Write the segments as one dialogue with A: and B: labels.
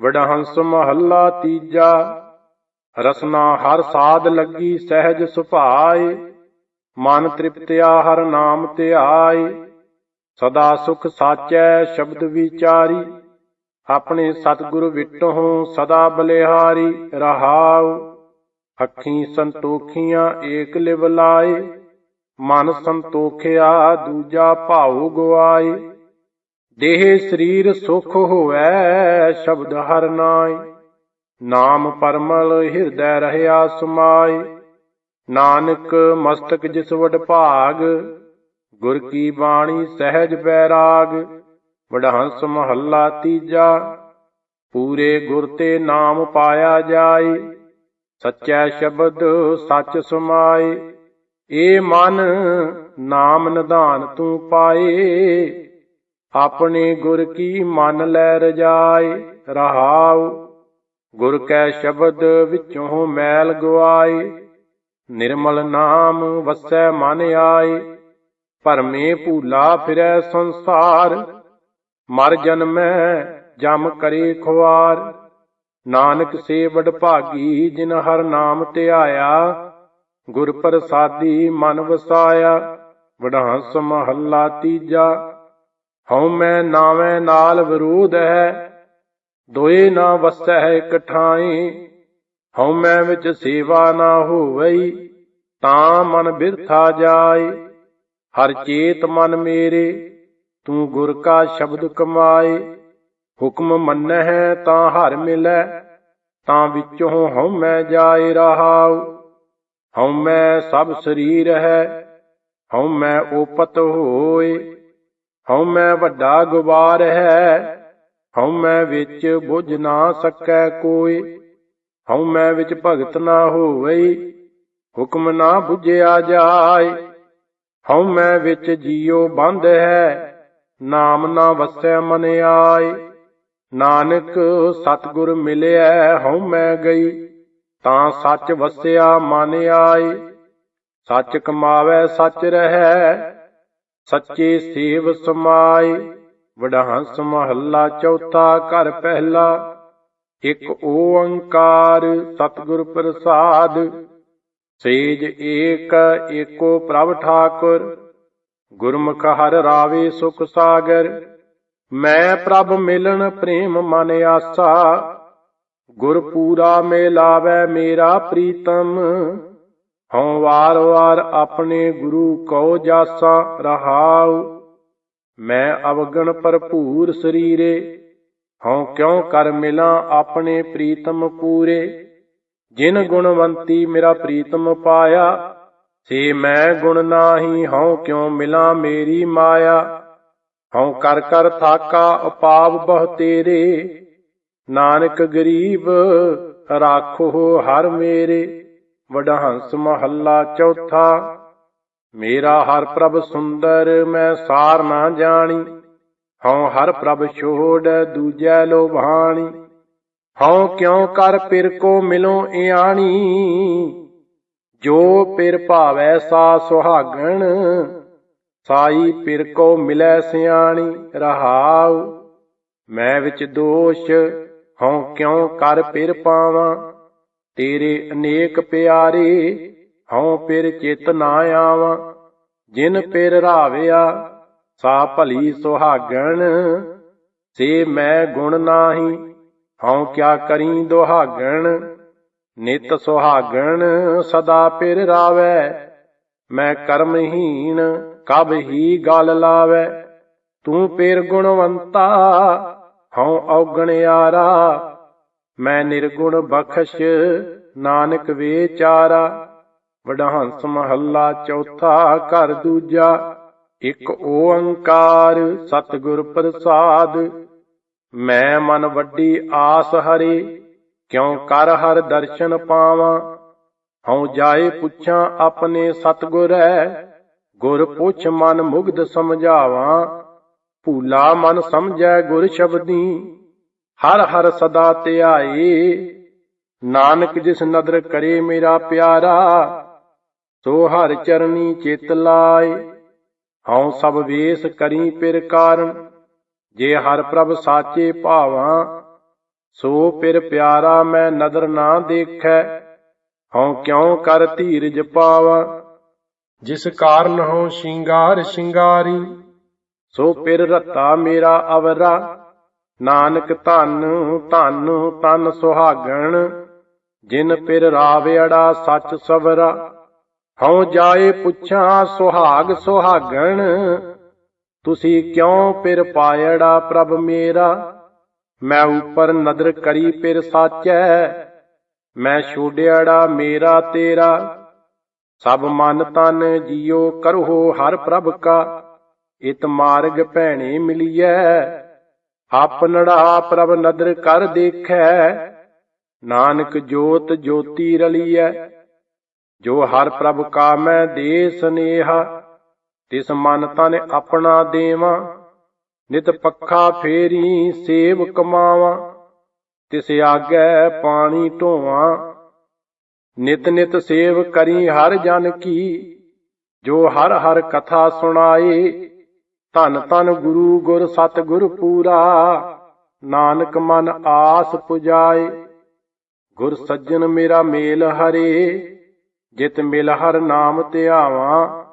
A: ਵਡਹੰਸ ਮਹੱਲਾ ਤੀਜਾ। ਰਸਨਾ ਹਰ ਸਾਧ ਲੱਗੀ, ਸਹਿਜ ਸੁਭਾਏ। ਮਨ ਤ੍ਰਿਪਤਿਆ ਹਰ ਨਾਮ ਧਿਆਏ। ਸਦਾ ਸੁਖ ਸਾਚੈ ਸ਼ਬਦ ਵਿਚਾਰੀ। ਆਪਣੇ ਸਤਿਗੁਰ ਵਿਟਹੁ ਸਦਾ ਬਲਿਹਾਰੀ ਰਹਾਉ। ਅੱਖੀ ਸੰਤੋਖੀਆਂ ਏਕ ਲਿਵ ਲਾਏ। ਮਨ ਸੰਤੋਖਿਆ ਦੂਜਾ ਭਾਉ ਗਵਾਏ। ਦੇਹ ਸਰੀਰ ਸੁਖ ਹੋਵੈ, ਸ਼ਬਦ ਹਰ ਨਾਈ ਨਾਮ ਪਰਮਲ ਹਿਰਦੈ ਰਹਿਆ ਸਮਾਈ ਨਾਨਕ ਮਸਤਕ ਜਿਸ ਵਡ ਭਾਗ, ਗੁਰ ਕੀ ਬਾਣੀ ਸਹਿਜ ਬੈਰਾਗ ਵਡਹੰਸ ਮਹੱਲਾ ਤੀਜਾ, ਪੂਰੇ ਗੁਰ ਤੇ ਨਾਮ ਪਾਇਆ ਜਾਏ ਸੱਚਾ ਸ਼ਬਦ ਸੱਚ ਸਮਾਏ ਏ ਮਨ, ਨਾਮ ਨਿਧਾਨ ਤੂੰ ਪਾਏ। ਆਪਣੇ ਗੁਰ ਕੀ ਮਨ ਲੈ ਰਜਾਏ, ਰਹਾਉ। ਗੁਰ ਕੈ ਸ਼ਬਦ ਵਿੱਚੋਂ ਮੈਲ ਗਵਾਏ ਨਿਰਮਲ ਨਾਮ ਵਸੈ ਮਨ ਆਏ। ਭਰਮੇ ਭੂਲਾ ਫਿਰੈ ਸੰਸਾਰ, ਮਰ ਜਨਮੈ ਜਮ ਕਰੇ ਖੁਆਰ। ਨਾਨਕ ਸੇ ਭਾਗੀ ਜਿਨ ਹਰ ਨਾਮ ਧਿਆਇਆ, ਗੁਰ ਪ੍ਰਸਾਦੀ ਮਨ ਵਸਾਇਆ। ਵਡਹੰਸ ਮਹੱਲਾ ਤੀਜਾ ਹਉ ਮੈਂ ਨਾਵੇਂ ਨਾਲ ਵਿਰੋਧ ਹੈ, ਦੋਏ ਨਾ ਵਸੈ ਇਕਠਾਈ ਹਉ ਮੈਂ ਵਿੱਚ ਸੇਵਾ ਨਾ ਹੋਵਈ, ਤਾਂ ਮਨ ਬਿਰਥਾ ਜਾਏ। ਹਰ ਚੇਤ ਮਨ ਮੇਰੇ, ਤੂੰ ਗੁਰ ਕਾ ਸ਼ਬਦ ਕਮਾਏ। ਹੁਕਮ ਮੰਨਹਿ ਤਾਂ ਹਰ ਮਿਲੈ, ਤਾਂ ਵਿੱਚੋਂ ਹਉ ਮੈਂ ਜਾਏ ਰਹਾਉ। ਹਉ ਮੈਂ ਸਭ ਸਰੀਰ ਹੈ ਹਉ ਮੈਂ ਓਪਤ ਹੋਏ। ਹਉ ਮੈਂ ਵੱਡਾ ਗੁਬਾਰ ਹੈ ਹਉ ਮੈਂ ਵਿੱਚ ਬੁਝ ਨਾ ਸਕੈ ਕੋਈ। ਹਉ ਮੈਂ ਵਿੱਚ ਭਗਤ ਨਾ ਹੋਵਈ, ਹੁਕਮ ਨਾ 부ਝਿਆ ਜਾਏ। ਹਉ ਮੈਂ ਵਿੱਚ ਜੀਉ ਬੰਧ ਹੈ, ਨਾਮ ਨਾ ਵਸੈ ਮਨ ਆਏ। ਨਾਨਕ ਸਤਿਗੁਰ ਮਿਲਿਆ ਹਉ ਮੈਂ ਗਈ, ਤਾਂ ਸੱਚ ਵਸਿਆ ਮਨ ਆਏ। ਸੱਚ ਕਮਾਵੇ, ਸੱਚ ਰਹੈ ਸੱਚੇ ਸੇਵ ਸਮਾਏ, ਵਡਹੰਸ ਮਹੱਲਾ ਚੌਥਾ ਘਰ ਪਹਿਲਾ। ਇੱਕ ਓੰਕਾਰ ਸਤਿਗੁਰ ਪ੍ਰਸਾਦ, ਸੇਜ ਏਕ ਏਕੋ ਪ੍ਰਭ ਠਾਕੁਰ। ਗੁਰਮੁਖ ਹਰ ਰਾਵੇ ਸੁਖ ਸਾਗਰ, ਮੈਂ ਪ੍ਰਭ ਮਿਲਣ ਪ੍ਰੇਮ ਮਨ ਆਸਾ। ਗੁਰ ਪੂਰਾ ਮੇਲਾਵੇ ਮੇਰਾ ਪ੍ਰੀਤਮ ਹਉ ਵਾਰ ਵਾਰ ਆਪਣੇ ਗੁਰੂ ਕਉ ਜਾਸਾ ਰਹਾਉ। ਮੈਂ ਅਵਗਣ ਭਰਪੂਰ ਸਰੀਰੇ, ਹਉ ਕਿਉ ਕਰ ਮਿਲਾਂ ਆਪਣੇ ਪ੍ਰੀਤਮ ਪੂਰੇ। ਜਿਨ ਗੁਣਵੰਤੀ ਮੇਰਾ ਪ੍ਰੀਤਮ ਪਾਇਆ, ਸੇ ਮੈਂ ਗੁਣ ਨਾਹੀ, ਹਉ ਕਿਉ ਮਿਲਾਂ ਮੇਰੀ ਮਾਇਆ। ਹਉ ਕਰ ਕਰ ਥਾਕਾ ਅਪਾਵ ਬਹੁ ਤੇਰੇ, ਨਾਨਕ ਗਰੀਬ, ਰਾਖੋ ਹਰ ਮੇਰੇ। ਵਡਹੰਸ ਮਹੱਲਾ ਚੌਥਾ। ਮੇਰਾ ਹਰ ਪ੍ਰਭ ਸੁੰਦਰ, ਮੈਂ ਸਾਰ ਨਾ ਜਾਣੀ। ਹਉ ਹਰ ਪ੍ਰਭ ਛੋੜ, ਦੂਜੈ ਲੋਭਾਣੀ ਹਉ ਕਿਉ ਕਰ ਪਿਰ ਕੋ ਮਿਲੋ ਇਆਣੀ। ਜੋ ਪਿਰ ਭਾਵੈ ਸਾ ਸੁਹਾਗਣ, ਸਾਈ ਪਿਰ ਕੋ ਮਿਲੈ ਸਿਆਣੀ। ਰਹਾਉ, ਮੈਂ ਵਿੱਚ ਦੋਸ਼, ਹਉ ਕਿਉ ਕਰ ਪਿਰ ਪਾਵਾਂ। ਤੇਰੇ ਅਨੇਕ ਪਿਆਰੇ, ਹਉ ਪਿਰ ਚਿਤ ਨਾ ਆਵਾਂ। ਜਿਨ ਪਿਰ ਰਾਵਿਆ, ਸਾ ਭਲੀ ਸੁਹਾਗਣ। ਸੇ ਮੈਂ ਗੁਣ ਨਾਹੀ, ਹਉ ਕਿਆ ਕਰੀ ਦੁਹਾਗਣ। ਨਿਤ ਸੁਹਾਗਣ ਸਦਾ ਪਿਰ ਰਾਵੈ। ਮੈਂ ਕਰਮਹੀਣ, ਕਬ ਹੀ ਗਲ ਲਾਵੈ। ਤੂੰ ਪੇਰ ਗੁਣਵੰਤਾ, ਹਉ ਔਗਣਿਆਰਾ ਮੈਂ ਨਿਰਗੁਣ ਬਖਸ਼, ਨਾਨਕ ਵਿਚਾਰਾ ਵਡਹੰਸ ਮਹੱਲਾ ਚੌਥਾ ਘਰ ਦੂਜਾ। ਇੱਕ ਓੰਕਾਰ ਸਤਿਗੁਰ ਪ੍ਰਸਾਦ। ਮੈਂ ਮਨ ਵੱਡੀ ਆਸ ਹਰੇ, ਕਿਉ ਕਰ ਹਰ ਦਰਸ਼ਨ ਪਾਵਾਂ? ਹਉ ਜਾਏ ਪੁੱਛਾਂ ਆਪਣੇ ਸਤਿਗੁਰੈ, ਗੁਰ ਪੁੱਛ ਮਨ ਮੁਗਧ ਸਮਝਾਵਾਂ। ਭੂਲਾ ਮਨ ਸਮਝੈ ਗੁਰ ਸ਼ਬਦੀ। ਹਰ ਹਰ ਸਦਾ ਧਿਆਏ ਨਾਨਕ ਜਿਸ ਨਦਰ ਕਰੇ ਮੇਰਾ ਪਿਆਰਾ, ਸੋ ਹਰ ਚਰਨੀ ਚਿਤ ਲਾਏ। ਹਉ ਸਭ ਵੇਸ ਕਰੀ ਪਿਰ ਕਾਰਨ, ਜੇ ਹਰ ਪ੍ਰਭ ਸਾਚੇ ਭਾਵਾਂ, ਸੋ ਪਿਰ ਪਿਆਰਾ ਮੈਂ ਨਦਰ ਨਾ ਦੇਖੈ। ਹਉ ਕਿਉ ਕਰ ਧੀਰਜ ਪਾਵਾਂ, ਜਿਸ ਕਾਰਨ ਹਉ ਸ਼ਿੰਗਾਰ ਸ਼ਿੰਗਾਰੀ, ਸੋ ਪਿਰ ਰਤਾ ਮੇਰਾ ਅਵਰਾ। ਨਾਨਕ ਧਨ ਧਨ ਤਨ ਸੁਹਾਗਣ, ਜਿਨ ਪਿਰ ਰਾਵਿਆੜਾ ਸੱਚ ਸਵਰਾ, ਹਉ ਜਾਏ ਪੁੱਛਾਂ ਸੁਹਾਗ ਸੁਹਾਗਣ, ਤੁਸੀਂ ਕਿਉਂ ਪਿਰ ਪਾਇੜਾ ਪ੍ਰਭ ਮੇਰਾ? ਮੈਂ ਉਪਰ ਨਦਰ ਕਰੀ ਪਿਰ ਸਾਚੈ, ਮੈਂ ਛੋੜਿਆੜਾ ਮੇਰਾ ਤੇਰਾ। ਸਭ ਮਨ ਤਨ ਜੀਉ ਕਰੋ ਹਰ ਪ੍ਰਭ ਕਾ, ਇਤ ਮਾਰਗ ਭੈਣੇ ਮਿਲੀਐ। ਆਪਨੜਾ ਪ੍ਰਭ ਨਦਰ ਕਰ ਦੇਖੈ, ਨਾਨਕ ਜੋਤ ਜੋਤੀ ਰਲੀਐ। ਜੋ ਹਰ ਪ੍ਰਭ ਕਾਮੈ ਦੇ ਸਨੇਹਾ, ਤਿਸ ਮਨ ਤਨ ਆਪਣਾ ਦੇਵਾਂ। ਨਿਤ ਪੱਖਾ ਫੇਰੀ ਸੇਵ ਕਮਾਵਾਂ ਤਿਸ ਆਗੈ ਪਾਣੀ ਢੋਵਾਂ। ਨਿਤ ਨਿਤ ਸੇਵ ਕਰੀ ਹਰ ਜਨ ਕੀ, ਜੋ ਹਰ ਹਰ ਕਥਾ ਸੁਣਾਏ। ਧਨ ਧਨ ਗੁਰੂ ਗੁਰ ਸਤਿਗੁਰ ਪੂਰਾ, ਨਾਨਕ ਮਨ ਆਸ ਪੁਜਾਏ। ਗੁਰ ਸੱਜਣ ਮੇਰਾ ਮੇਲ ਹਰੇ, ਜਿਤ ਮਿਲ ਹਰ ਨਾਮ ਧਿਆਵਾਂ।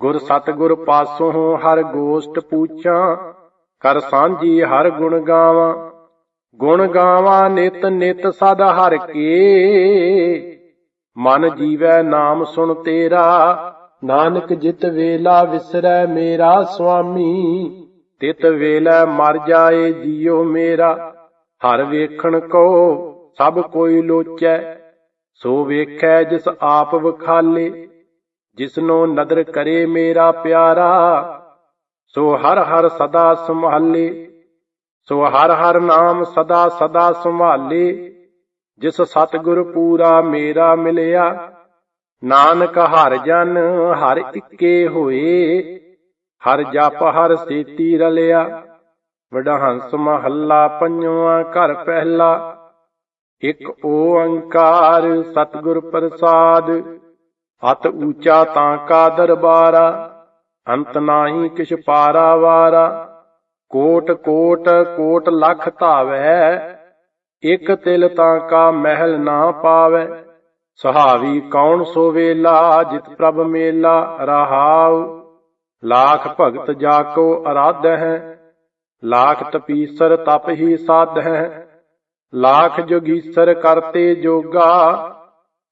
A: ਗੁਰ ਸਤਿਗੁਰ ਪਾਸੋਂ ਹਰ ਗੋਸ਼ਟ ਪੂਛਾਂ, ਕਰ ਸਾਂਝੀ ਹਰ ਗੁਣ ਗਾਵਾਂ। ਗੁਣ ਗਾਵਾਂ ਨਿਤ ਨਿਤ ਸਦ ਹਰ ਕੇ, ਮਨ ਜੀਵੈ ਨਾਮ ਸੁਣ ਤੇਰਾ। ਨਾਨਕ ਜਿਤ ਵੇਲਾ ਵਿਸਰੈ ਮੇਰਾ ਸੁਆਮੀ, ਤਿਤ ਵੇਲਾ ਮਰ ਜਾਏ ਜੀਉ ਮੇਰਾ। ਹਰ ਵੇਖਣ ਕੋ ਸਭ ਕੋਈ ਲੋਚੈ, ਸੋ ਵੇਖੈ ਜਿਸ ਆਪ ਵਖਾਲੇ। ਜਿਸਨੋ ਨਦਰ ਕਰੇ ਮੇਰਾ ਪਿਆਰਾ, ਸੋ ਹਰ ਹਰ ਸਦਾ ਸੰਭਾਲੇ। ਸੋ ਹਰ ਹਰ ਨਾਮ ਸਦਾ ਸਦਾ ਸੰਭਾਲੇ। ਜਿਸ ਸਤਿਗੁਰ ਪੂਰਾ ਮੇਰਾ ਮਿਲਿਆ ਨਾਨਕ ਹਰ ਜਨ, ਹਰ ਇੱਕੇ ਹੋਏ। ਹਰ ਜਪ, ਹਰ ਸੇਤੀ ਰਲਿਆ। ਵਡਹੰਸ ਮਹੱਲਾ ਪੰਜਵਾਂ ਘਰ ਪਹਿਲਾ। ਇੱਕ ਓੰਕਾਰ ਸਤਿਗੁਰ ਪ੍ਰਸਾਦ। ਅਤ ਊਚਾ ਤਾਂ ਕਾ ਦਰਬਾਰਾ। ਅੰਤ ਨਾਹੀ ਕਿਛ ਪਾਰਾ ਵਾਰਾ ਕੋਟ ਕੋਟ ਕੋਟ ਲਖ ਧਾਵੈ। ਇਕ ਤਿਲ ਤਾਂ ਕਾ ਮਹਿਲ ਨਾ ਪਾਵੈ। ਸੁਹਾਵੀ ਕੌਣ ਸੋ ਵੇਲਾ ਜਿਤ ਪ੍ਰਭ ਮੇਲਾ ਰਹਾਉ। ਲਾਖ ਭਗਤ ਜਾ ਕੋ ਅਰਾਧ ਹੈ, ਲਾਖ ਤਪੀਸਰ ਤਪ ਹੀ ਸਾਧ ਹੈ। ਲਾਖ ਜੋਗੀਸਰ ਕਰਤੇ ਜੋਗਾ,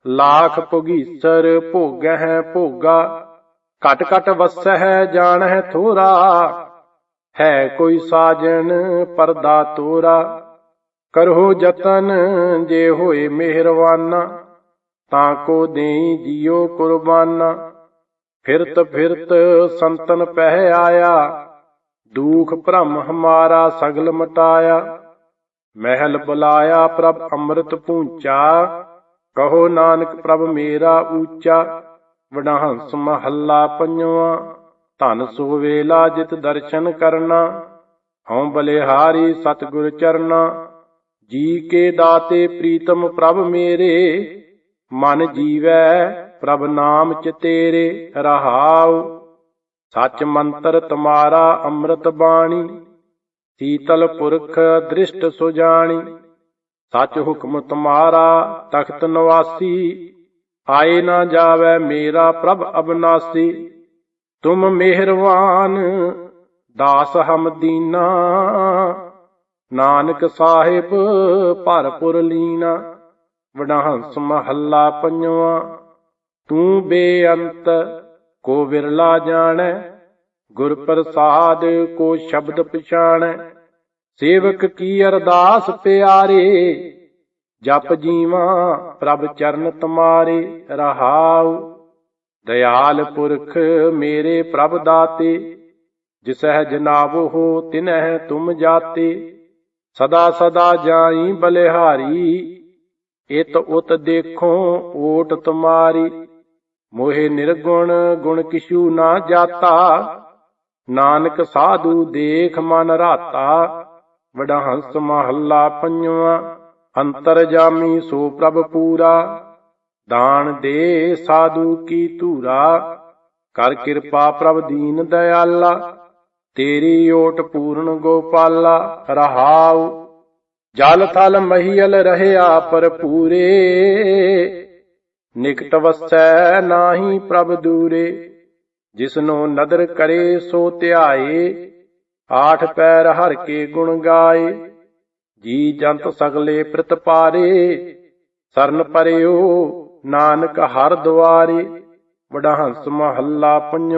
A: ਲਾਖ ਭੋਗੀਸਰ ਭੋਗ ਹੈ ਭੋਗਾ। ਘਟ ਘਟ ਵਸੈ ਹੈ ਜਾਣ ਹੈ ਥੋਰਾ, ਹੈ ਕੋਈ ਸਾਜਨ ਪਰਦਾ ਤੋਰਾ। ਕਰੋ ਜਤਨ ਜੇ ਹੋਏ ਮਿਹਰਵਾਨਾ ਤਾਂ ਕੋ ਦੇਈ ਜਿਉ ਕੁਰਬਾਨਾ। ਫਿਰਤ ਫਿਰਤ ਸੰਤਨ ਪਹਿ ਆਇਆ, ਦੁਖ ਭ੍ਰਮ ਹਮਾਰਾ ਸਗਲ ਮਟਾਇਆ। ਮਹਿਲ ਬੁਲਾਇਆ ਪ੍ਰਭ ਅੰਮ੍ਰਿਤ ਪੂੰਚਾ, ਕਹੋ ਨਾਨਕ ਪ੍ਰਭ ਮੇਰਾ ਊਚਾ। ਵਡਹੰਸ ਮਹੱਲਾ ਪੰਜਵਾ, ਧਨ ਸੋ ਵੇਲਾ ਜਿਤ ਦਰਸ਼ਨ ਕਰਨਾ। ਹਉ ਬਲਿਹਾਰੀ ਸਤਿਗੁਰ ਚਰਨਾ, ਜੀ ਕੇ ਦਾਤੇ ਪ੍ਰੀਤਮ ਪ੍ਰਭ ਮੇਰੇ। ਮਨ ਜੀਵੈ ਪ੍ਰਭ ਨਾਮ ਚ ਤੇਰੇ ਰਹਾਉ। ਸੱਚ ਮੰਤਰ ਤੁਮਾਰਾ ਅੰਮ੍ਰਿਤ ਬਾਣੀ, ਸੀਤਲ ਪੁਰਖ ਦ੍ਰਿਸ਼ਟ ਸੁਜਾਣੀ ਸੱਚ ਹੁਕਮ ਤੁਮਾਰਾ ਤਖਤ ਨਿਵਾਸੀ, ਆਏ ਨਾ ਜਾਵੇ ਮੇਰਾ ਪ੍ਰਭ ਅਬਨਾਸੀ। ਤੁਮ ਮਿਹਰਵਾਨ, ਦਾਸ ਹਮਦੀਨਾ ਨਾਨਕ ਸਾਹਿਬ ਭਰਪੁਰ ਲੀਨਾ। ਵਡਹੰਸ ਮਹੱਲਾ ਪੰਜਵਾ, ਤੂੰ ਬੇਅੰਤ, ਕੋ ਵਿਰਲਾ ਜਾਣੈ, ਗੁਰ ਪ੍ਰਸਾਦ ਕੋ ਸ਼ਬਦ ਪਛਾਣੈ, ਸੇਵਕ ਕੀ ਅਰਦਾਸ ਪਿਆਰੇ, ਜਪ ਜੀਵਾ, ਪ੍ਰਭ ਚਰਨ ਤੁਮਾਰੇ, ਰਹਾਉ। ਦਇਆਲ ਪੁਰਖ ਮੇਰੇ ਪ੍ਰਭ ਦਾਤੇ ਜਿਸਹਿ ਜਨਾਬ ਹੋ ਤਿਨਹਿ ਤੁਮ ਜਾਤੇ, ਸਦਾ ਸਦਾ ਜਾਈ ਬਲਿਹਾਰੀ। ਇਤ ਉਤ ਦੇਖੋ ਓਟ ਤੁਮਾਰੀ। ਮੋਹਿ ਨਿਰਗੁਣ ਗੁਣ ਕਿਛੂ ਨਾ ਜਾਤਾ। ਨਾਨਕ ਸਾਧੂ ਦੇਖ ਮਨ ਰਾਤਾ। ਵਡਾ ਹੰਸ ਮਹੱਲਾ ਪੰਜਵਾ। ਅੰਤਰ ਜਾਮੀ ਸੋ ਪ੍ਰਭ ਪੂਰਾ। ਦਾਨ ਦੇ ਸਾਧੂ ਕੀ ਧੂਰਾ। ਕਰ ਕਿਰਪਾ ਪ੍ਰਭ ਦੀਨ ਦਇਆਲਾ। ਤੇਰੀ ਓਟ ਪੂਰਨ ਗੋਪਾਲਾ। ਰਹਾਉ ਜਲ ਥਲ ਮਹੀਲ ਰਹਿਆ ਪਰਪੂਰੇ ਨਿਕਟ ਵਸੈ ਨਾਹੀ ਪ੍ਰਭ ਦੂਰੇ, ਜਿਸਨੂੰ ਨਦਰ ਕਰੇ ਸੋ ਧਿਆਏ, ਆਠ ਪੈਰ ਹਰ ਕੇ ਗੁਣ ਗਾਏ, ਜੀ ਜੰਤ ਸਗਲੇ ਪ੍ਰਤਪਾਰੇ ਸਰਨ ਪਰਿਓ ਨਾਨਕ ਹਰ ਦੁਆਰੇ, ਵਡਹੰਸ ਮਹੱਲਾ ਪੰਜ